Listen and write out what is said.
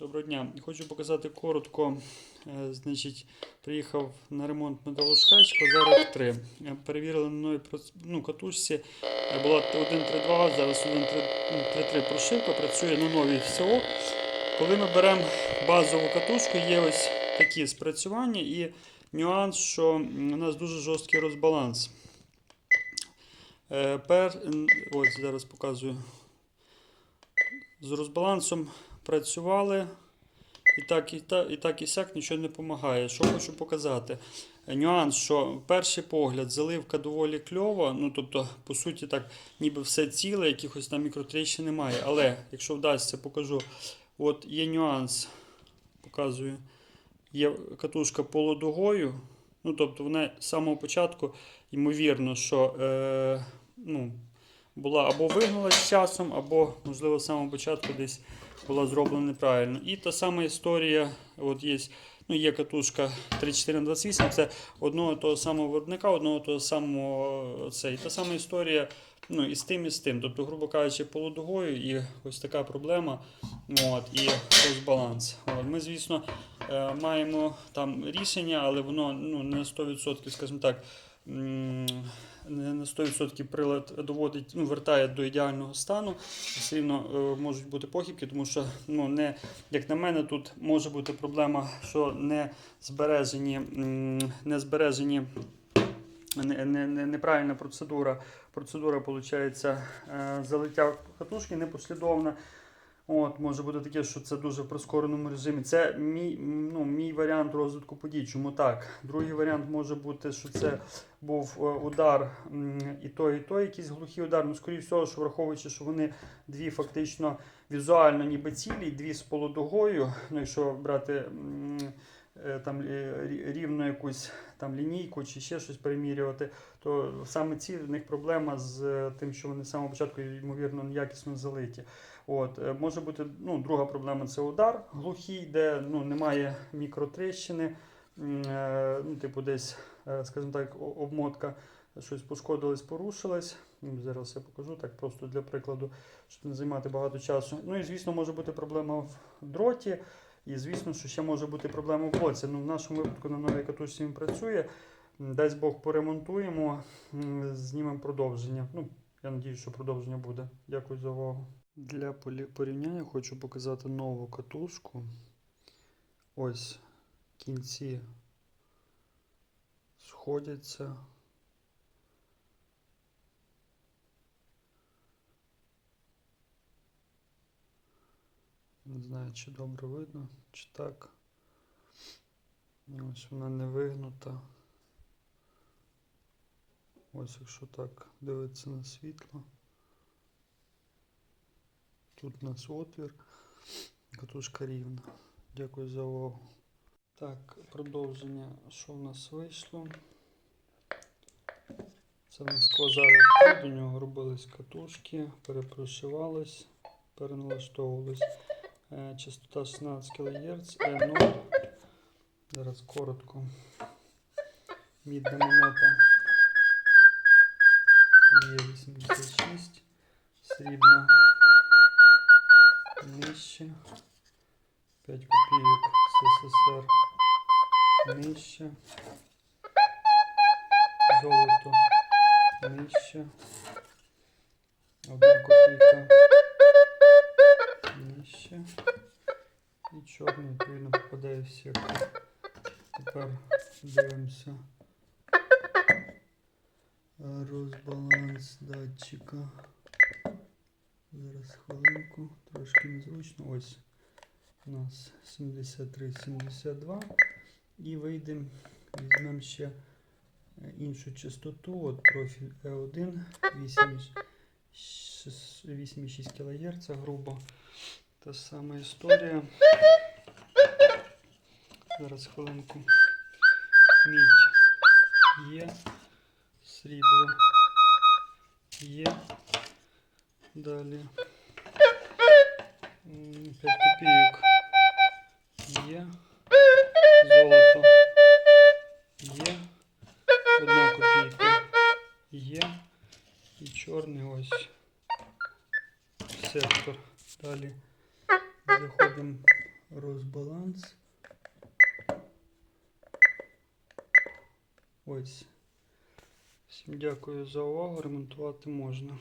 Доброго дня. Хочу показати коротко. Е, Значить, приїхав на ремонт металошкач Козарик 3. Е, Перевірили проц- ну, катушці. Е, Була 1.3.2, зараз 1.3.3 прошивка, працює на новій ВСО. Коли ми беремо базову катушку, є ось такі спрацювання і нюанс, що у нас дуже жорсткий розбаланс. Пер... Ось зараз показую. З розбалансом працювали. І так, і, та, і так, і сяк нічого не допомагає. Що хочу показати? Нюанс, що перший погляд, заливка доволі кльова. Ну, тобто, по суті, так, ніби все ціле, якихось там мікротріщин немає. Але якщо вдасться, покажу. От є нюанс, показую. Є катушка полудугою. Ну, тобто, вона з самого початку, ймовірно, що е, ну, була або вигнула з часом, або, можливо, з самого початку десь була зроблена неправильно. І та сама історія, от є, ну, є катушка 3428, це одного того самого виробника, одного того самого це. І та сама історія ну, і з тим, і з тим. Тобто, грубо кажучи, полудугою і ось така проблема. От, і розбаланс. От, ми, звісно, е, маємо там рішення, але воно ну, не на 100%, скажімо так. На 100% прилад доводить, ну, вертає до ідеального стану. Все рівно е, можуть бути похибки, тому що, ну, не, як на мене, тут може бути проблема, що не збережені, не збережені не, не, не, неправильна процедура. Процедура, виходить, залиття катушки непослідовна. От, може бути таке, що це дуже в прискореному режимі. Це мій, ну, мій варіант розвитку подій. Чому так? Другий варіант може бути, що це був е, удар і той, і той, якийсь глухий удар. Ну, скоріше всього, що враховуючи, що вони дві фактично візуально ніби цілі, дві з полудугою. Ну, якщо брати там е, рівну якусь там лінійку чи ще щось перемірювати, то саме ці в них проблема з е, тим, що вони з самого початку, ймовірно, неякісно залиті. От, е, може бути ну, друга проблема це удар глухий, де ну, немає мікротріщини, м, е, ну, типу десь, е, скажімо так, обмотка щось пошкодилось, порушилось. Зараз я покажу так просто для прикладу, щоб не займати багато часу. Ну і звісно, може бути проблема в дроті. І звісно, що ще може бути проблема в блоці. Ну, в нашому випадку на новій катушці він працює. Дасть Бог поремонтуємо, знімемо продовження. Ну, я надію, що продовження буде. Дякую за увагу. Для порівняння хочу показати нову катушку. Ось кінці сходяться. Не знаю, чи добре видно, чи так. Ось вона не вигнута. Ось якщо так дивитися на світло. Тут у нас отвір. Катушка рівна. Дякую за увагу. Так, продовження, що в нас вийшло. Це в нас квазарик до нього робились катушки, перепрошивались, переналаштовувались. Е, Частота 16 кГц, Е0. Зараз коротко. Мідна монета є 86, срібна нижче. 5 копійок СССР нижче. Золото нижче. Одна копійка нижче. І чорний відповідно попадає в сектор. Тепер дивимося. Розбаланс датчика. Зараз хвилинку, трошки незручно. Ось у нас 73-72. І вийдемо, візьмемо ще іншу частоту. От профіль E1 8,6 кГц, грубо. Та ж сама історія. Зараз хвилинку. Мідь є. Срібло є. Далі. 5 копійок є. Золото є. Одна копійка є. І чорний ось сектор. Далі Заходимо розбаланс. Ось. Всім дякую за увагу. Ремонтувати можна.